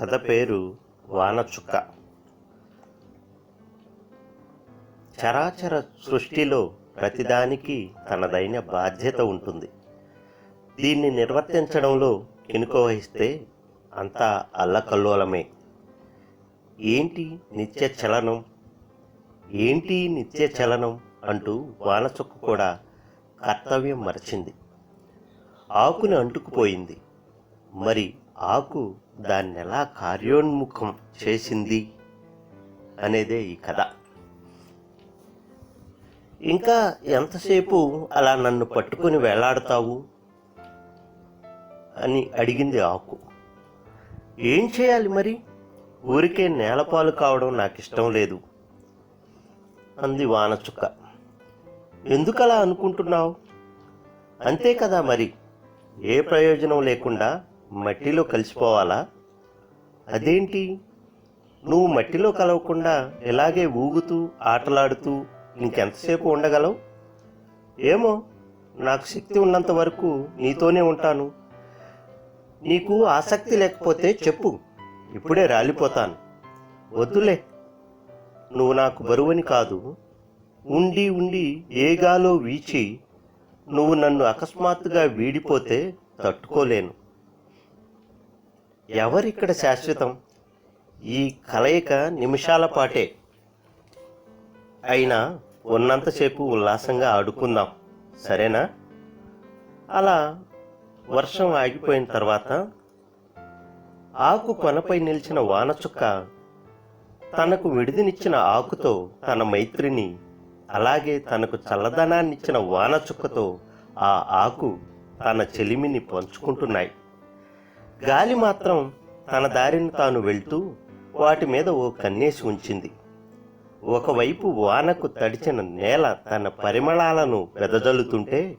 కథ పేరు వానచుక్క. చరాచర సృష్టిలో ప్రతిదానికి తనదైన బాధ్యత ఉంటుంది. దీన్ని నిర్వర్తించడంలో కినుక వహిస్తే అంతా అల్లకల్లోలమే. ఏంటి నిత్య చలనం? ఏంటి నిత్య చలనం అంటూ వానచుక్క కూడా కర్తవ్యం మరచింది. ఆకుని అంటుకుపోయింది. మరి ఆకు దాన్ని ఎలా కార్యోన్ముఖం చేసింది అనేదే ఈ కథ. ఇంకా ఎంతసేపు అలా నన్ను పట్టుకొని వేలాడతావు అని అడిగింది ఆకు. ఏం చేయాలి మరి? ఊరికే నేలపాలు కావడం నాకు ఇష్టం లేదు అంది వానచుక్క. ఎందుకలా అనుకుంటున్నావు? అంతే కదా మరి. ఏ ప్రయోజనం లేకుండా మట్టిలో కలిసిపోవాలా? అదేంటి? నువ్వు మట్టిలో కలవకుండా ఇలాగే ఊగుతూ ఆటలాడుతూ ఇంకెంతసేపు ఉండగలవు? ఏమో నాకు శక్తి ఉన్నంత వరకు నీతోనే ఉంటాను. నీకు ఆసక్తి లేకపోతే చెప్పు ఇప్పుడే రాలిపోతాను. వద్దులే నువ్వు నాకు బరువని కాదు. ఉండి ఉండి ఏ గాలో వీచి నువ్వు నన్ను అకస్మాత్తుగా వీడిపోతే తట్టుకోలేను. ఎవరిక్కడ శాశ్వతం? ఈ కలయిక నిమిషాల పాటే. అయినా ఉన్నంతసేపు ఉల్లాసంగా ఆడుకుందాం సరేనా? అలా వర్షం ఆగిపోయిన తర్వాత ఆకు కొనపై నిలిచిన వానచుక్క తనకు విడిదినిచ్చిన ఆకుతో తన మైత్రిని అలాగే తనకు చల్లదనాన్నిచ్చిన వానచుక్కతో ఆ ఆకు తన చెలిమిని పంచుకుంటున్నాయి. గాలి మాత్రం తన దారిని తాను వెళ్తూ వాటి మీద ఓ కన్నేసి ఉంచింది. ఒకవైపు వానకు తడిచిన నేల తన పరిమళాలను వెదజల్లుతుంటే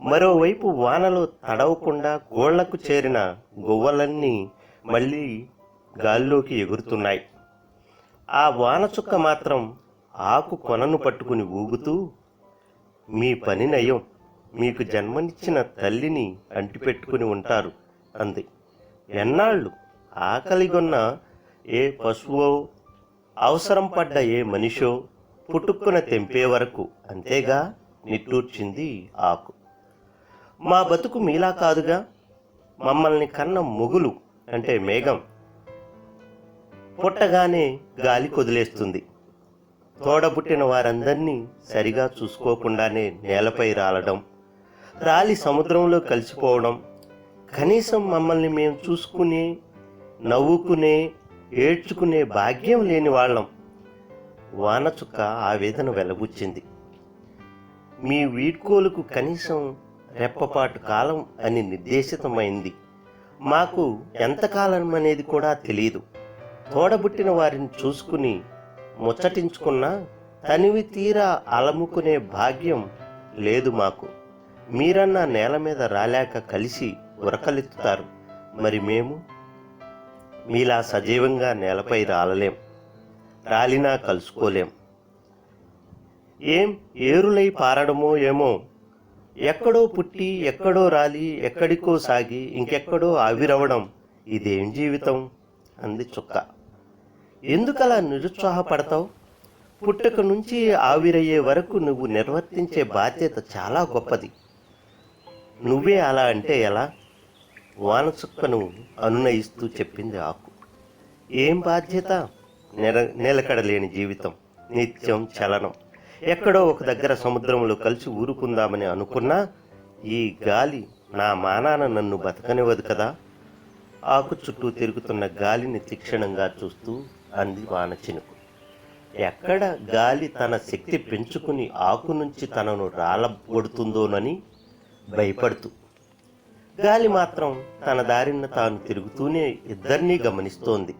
మరోవైపు వానలో తడవకుండా గోళ్ళకు చేరిన గువ్వలన్నీ మళ్ళీ గాల్లోకి ఎగురుతున్నాయి. ఆ వానచుక్క మాత్రం ఆకు కొనను పట్టుకుని ఊగుతూ మీ పని నయం. మీకు జన్మనిచ్చిన తల్లిని అంటిపెట్టుకుని ఉంటారు అంది. ఎన్నాళ్ళు ఆకలిగొన్న ఏ పశువో అవసరం పడ్డ ఏ మనిషో పుట్టుక్కున తెంపే వరకు అంతేగా నిట్టూర్చింది ఆకు. మా బతుకు మీలా కాదుగా? మమ్మల్ని కన్న మొగులు అంటే మేఘం పుట్టగానే గాలి కొదిలేస్తుంది. తోడబుట్టిన వారందరినీ సరిగా చూసుకోకుండానే నేలపై రాలడం రాలి సముద్రంలో కలిసిపోవడం కనీసం మమ్మల్ని మేము చూసుకుని నవ్వుకునే ఏడ్చుకునే భాగ్యం లేని వాళ్ళం. వానచుక్క ఆవేదన వెలబుచ్చింది. మీ వీడ్కోలుకు కనీసం రెప్పపాటు కాలం అని నిర్దేశితమైంది. మాకు ఎంతకాలం అనేది కూడా తెలియదు తోడబుట్టిన వారిని చూసుకుని ముచ్చటించుకున్నా తనివి తీరా అలముకునే భాగ్యం లేదు మాకు. మీరన్నా నేల మీద రాలేక కలిసి ఉరకలెత్తుతారు. మరి మేము మీలా సజీవంగా నేలపై రాలలేం. రాలినా కలుసుకోలేం. ఏం ఏరులై పారడమో ఏమో? ఎక్కడో పుట్టి ఎక్కడో రాలి ఎక్కడికో సాగి ఇంకెక్కడో ఆవిరవడం ఇదేం జీవితం? అంది చుక్క. ఎందుకలా నిరుత్సాహపడతావు? పుట్టుక నుంచి ఆవిరయ్యే వరకు నువ్వు నిర్వర్తించే బాధ్యత చాలా గొప్పది. నువ్వే అలా అంటే ఎలా? వానచుక్కను అనునయిస్తూ చెప్పింది ఆకు. ఏం బాధ్యత? నెల నిలకడలేని జీవితం నిత్యం చలనం. ఎక్కడో ఒక దగ్గర సముద్రంలో కలిసి ఊరుకుందామని అనుకున్నా ఈ గాలి నా మానాన నన్ను బతకనివ్వదు కదా ఆకు చుట్టూ తిరుగుతున్న గాలిని తీక్షణంగా చూస్తూ అంది వాన చినుకు. ఎక్కడ గాలి తన శక్తి పెంచుకుని ఆకు నుంచి తనను రాలగొడుతుందోనని భయపడుతూ గాలి మాత్రం తన దారిన తాను తిరుగుతూనే ఇద్దరినీ గమనిస్తోంది.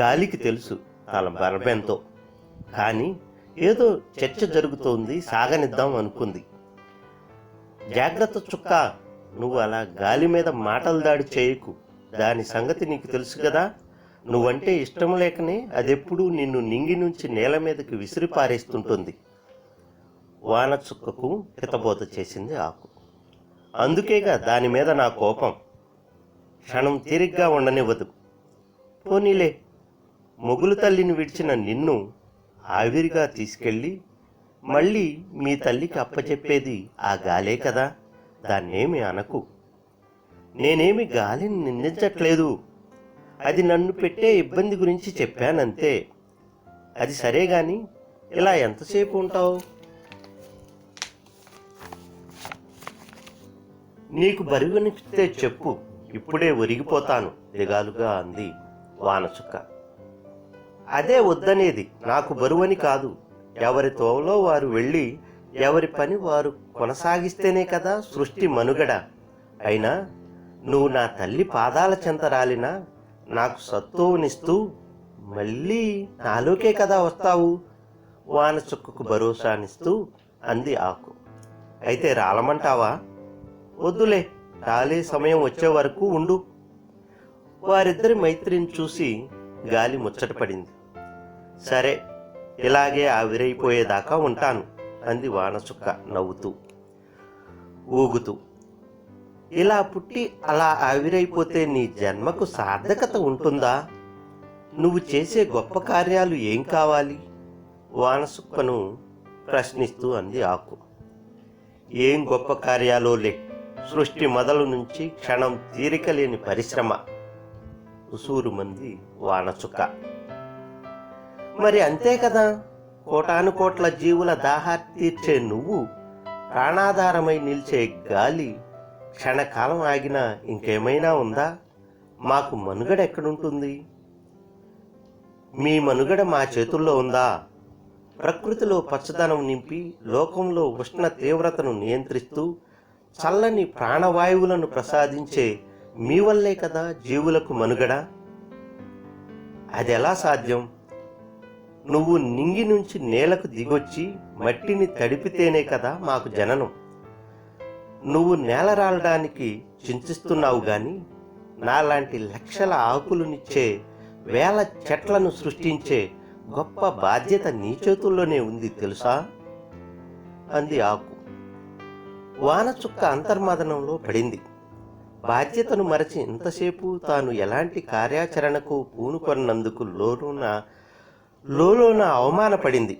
గాలికి తెలుసు తన బలబెంతో. కానీ ఏదో చర్చ జరుగుతోంది సాగనిద్దాం అనుకుంది. జాగ్రత్త చుక్క నువ్వు అలా గాలి మీద మాటలు దాడి చేయకు. దాని సంగతి నీకు తెలుసు కదా? నువ్వంటే ఇష్టం లేకనే అదెప్పుడు నిన్ను నింగి నుంచి నేల మీదకి విసిరి పారేస్తుంటుంది వాన చుక్కకు హితబోధ చేసింది ఆకు. అందుకేగా దాని మీద నా కోపం. క్షణం తీరిగ్గా ఉండనివ్వదు. పోనీలే మొగులు తల్లిని విడిచిన నిన్ను ఆవిరిగా తీసుకెళ్ళి మళ్ళీ మీ తల్లికి అప్పచెప్పేది ఆ గాలే కదా దాన్నేమి అనకు. నేనేమి గాలిని నిందించట్లేదు. అది నన్ను పెట్టే ఇబ్బంది గురించి చెప్పానంతే. అది సరే కానీ ఇలా ఎంతసేపు ఉంటావు? నీకు బరువునిస్తే చెప్పు ఇప్పుడే ఒరిగిపోతాను దిగాలుగా అంది వానచుక్క అదే వద్దనేది నాకు బరువని కాదు. ఎవరి తోవలో వారు వెళ్ళి ఎవరి పని వారు కొనసాగిస్తేనే కదా సృష్టి మనుగడ. అయినా నువ్వు నా తల్లి పాదాల చెంత రాలినా నాకు సత్తువునిస్తూ మళ్ళీ నాలోకే కదా వస్తావు? వాన చుక్కకు భరోసానిస్తూ అంది ఆకు. అయితే రాలమంటావా? వద్దులే రాలే సమయం వచ్చే వరకు ఉండు. వారిద్దరి మైత్రిని చూసి గాలి ముచ్చటపడింది సరే ఇలాగే ఆవిరైపోయేదాకా ఉంటాను అంది వానచుక్క నవ్వుతూ. ఊగుతూ. ఇలా పుట్టి అలా ఆవిరైపోతే నీ జన్మకు సార్థకత ఉంటుందా? నువ్వు చేసే గొప్ప కార్యాలు ఏం కావాలి? వానసుక్కను ప్రశ్నిస్తూ అంది ఆకు. ఏం గొప్ప కార్యాలో లే సృష్టి మొదలు నుంచి క్షణం తీరిక లేని పరిశ్రమ. ఉసూరు మంది వానచుక్క. మరి అంతే కదా కోటాను కోట్ల జీవుల దాహార్తి తీర్చే నువ్వు ప్రాణాధారమై నిలిచే గాలి క్షణకాలం ఆగినా ఇంకేమైనా ఉందా? మాకు మనుగడ ఎక్కడుంటుంది? మీ మనుగడ మా చేతుల్లో ఉందా? ప్రకృతిలో పచ్చదనం నింపి లోకంలో ఉష్ణ తీవ్రతను నియంత్రిస్తూ చల్లని ప్రాణవాయువులను ప్రసాదించే మీ వల్లే కదా జీవులకు మనుగడ? అది ఎలా సాధ్యం? నువ్వు నింగి నుంచి నేలకు దిగొచ్చి మట్టిని తడిపితేనే కదా మాకు జననం. నువ్వు నేల రాలడానికి చింతిస్తున్నావు గాని నాలాంటి లక్షల ఆకులునిచ్చే వేల చెట్లను సృష్టించే గొప్ప బాధ్యత నీ చేతుల్లోనే ఉంది తెలుసా? అంది ఆకు. వానచుక్క అంతర్మదనంలో పడింది. బాధ్యతను మరచి ఇంతసేపు తాను ఎలాంటి కార్యాచరణకు పూనుకొన్నందుకు లోనున లోలోన అవమానపడింది.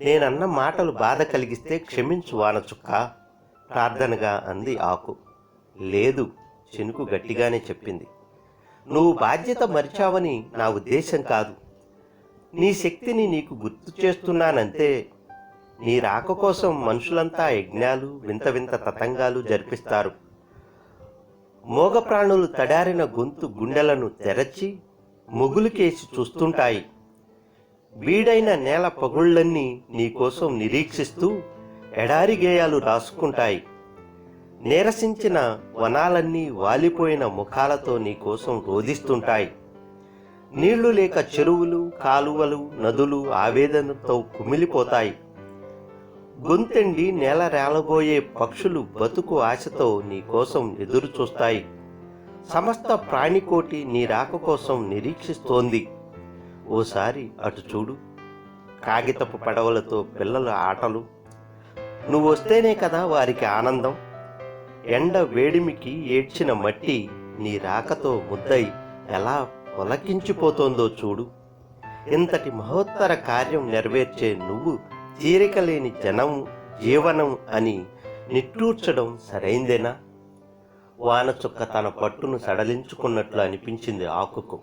నేనన్న మాటలు బాధ కలిగిస్తే క్షమించు వానచుక్క ప్రార్థనగా అంది ఆకు. లేదు చెనుకు గట్టిగానే చెప్పింది. నువ్వు బాధ్యత మరిచావని నా ఉద్దేశం కాదు. నీ శక్తిని నీకు గుర్తు చేస్తున్నానంతే నీ రాక కోసం మనుషులంతా యజ్ఞాలు వింత వింత తతంగాలు జరిపిస్తారు. మోగ ప్రాణులు తడారిన గొంతు గుండెలను తెరచి మొగులుకేసి చూస్తుంటాయి. వీడైన నేల పగుళ్ళన్నీ నీకోసం నిరీక్షిస్తూ ఎడారి గేయాలు రాసుకుంటాయి. నీరసించిన వనాలన్నీ వాలిపోయిన ముఖాలతో నీకోసం రోధిస్తుంటాయి. నీళ్ళు లేక చెరువులు కాలువలు నదులు ఆవేదనతో కుమిలిపోతాయి. గొంతెండి నేల రేలబోయే పక్షులు బతుకు ఆశతో నీకోసం ఎదురుచూస్తాయి సమస్త ప్రాణికోటి నీ రాక కోసం నిరీక్షిస్తోంది. ఓసారి అటు చూడు. కాగితపు పడవలతో పిల్లల ఆటలు. నువ్వు వస్తేనే కదా వారికి ఆనందం. ఎండ వేడిమికి ఏడ్చిన మట్టి నీ రాకతో ముద్దై ఎలా పొలకించిపోతోందో చూడు. ఇంతటి మహోత్తర కార్యం నెరవేర్చే నువ్వు తీరిక లేని జనం జీవనం అని నిట్టూర్చడం సరైందేనా? వానచుక్క తన పట్టును సడలించుకున్నట్లు అనిపించింది ఆకుకు.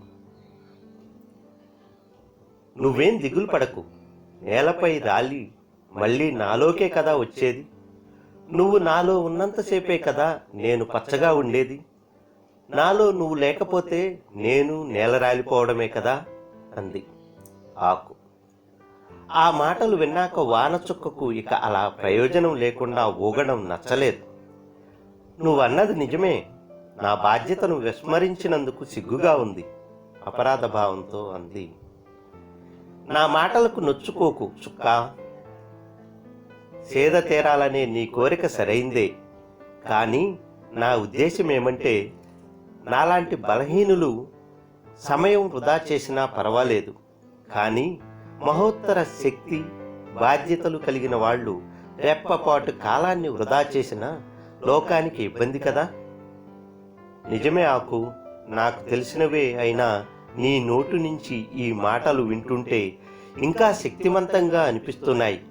నువ్వేం దిగులు పడకు. నేలపై రాలి మళ్ళీ నాలోకే కదా వచ్చేది? నువ్వు నాలో ఉన్నంతసేపే కదా నేను పచ్చగా ఉండేది? నాలో నువ్వు లేకపోతే నేను నేల రాలిపోవడమే కదా? అంది ఆకు. ఆ మాటలు విన్నాక వానచుక్కకు ఇక అలా ప్రయోజనం లేకుండా ఊగడం నచ్చలేదు. నువ్వన్నది నిజమే. నా బాధ్యతను విస్మరించినందుకు సిగ్గుగా ఉంది అపరాధ భావంతో అంది. నా మాటలకు నొచ్చుకోకు చుక్క. సేద తీరాలనే నీ కోరిక సరైందే. కానీ నా ఉద్దేశం ఏమంటే నాలాంటి బలహీనులు సమయం వృధా చేసినా పర్వాలేదు. కానీ మహోత్తర శక్తి బాధ్యతలు కలిగిన వాళ్ళు రెప్పపాటు కాలాన్ని వృధా చేసిన లోకానికి ఇబ్బంది కదా? నిజమే ఆకు నాకు తెలిసినవే అయినా నీ నోటు నుంచి ఈ మాటలు వింటుంటే ఇంకా శక్తివంతంగా అనిపిస్తున్నాయి.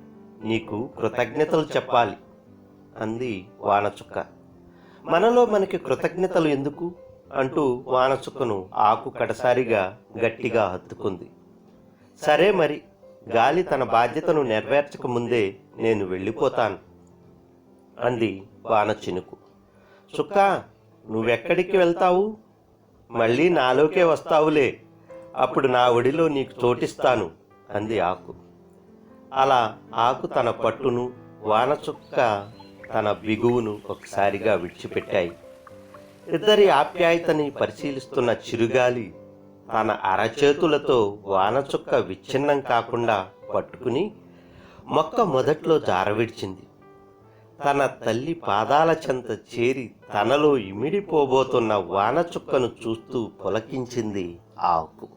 నీకు కృతజ్ఞతలు చెప్పాలి అంది వానచుక్క. మనలో మనకి కృతజ్ఞతలు ఎందుకు? అంటూ వానచుక్కను ఆకు కడసారిగా గట్టిగా హత్తుకుంది. సరే మరి గాలి తన బాధ్యతను నెరవేర్చక ముందే నేను వెళ్ళిపోతాను అంది వాన చినుకు. చుక్క నువ్వెక్కడికి వెళ్తావు? మళ్ళీ నాలోకే వస్తావులే అప్పుడు నా ఒడిలో నీకు చోటిస్తాను అంది ఆకు. అలా ఆకు తన పట్టును వాన చుక్క తన బిగువును ఒకసారిగా విడిచిపెట్టాయి. ఇద్దరి ఆప్యాయతని పరిశీలిస్తున్న చిరుగాలి తన అరచేతులతో వానచుక్క విచ్ఛిన్నం కాకుండా పట్టుకుని మొక్క మొదట్లో జారవిడిచింది తన తల్లి పాదాల చెంత చేరి తనలో ఇమిడిపోబోతున్న వానచుక్కను చూస్తూ పులకించింది ఆకు.